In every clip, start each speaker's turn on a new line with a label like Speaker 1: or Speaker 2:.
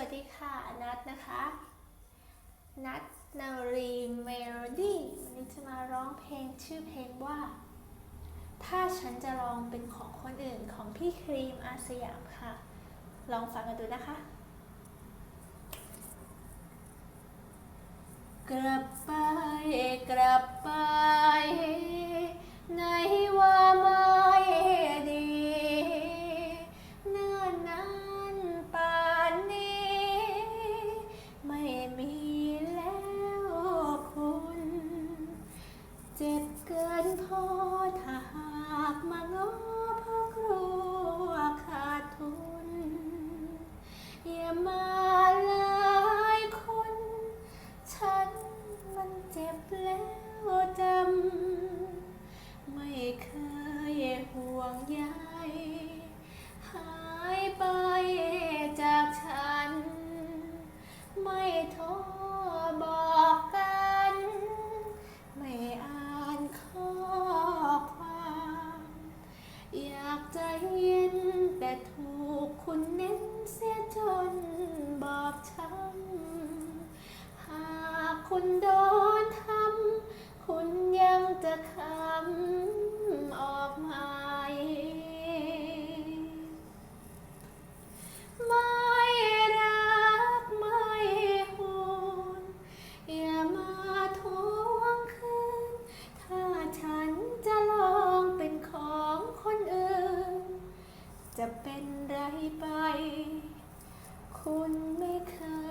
Speaker 1: วัสดีค่ะ นัทนะคะ นัทนารีเมโลดี้วันนี้จะมาร้องเพลงชื่อเพลงว่า ถ้าฉันจะลองเป็นของคนอื่นของพี่ครีมอาสยามค่ะ ลองฟังกันดูนะคะ กลับไปกลับไป ท้อถ้าหากมาง้อเพราะกลัวขาดทุน อย่ามาหลายคน ฉันมันเจ็บแล้วจำ ไม่เคยห่วงใยหา คุณโดนทำคุณยังจะคำออกหมาไม่รักไม่ห่วงอย่ามาทวงคืนถ้าฉันจะลองเป็นของคนอื่นจะเป็นไรไป คุณไม่เคย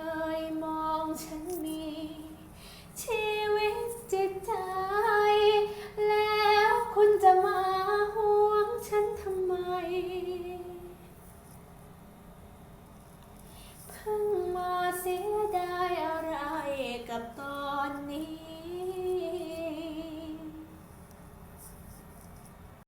Speaker 1: เ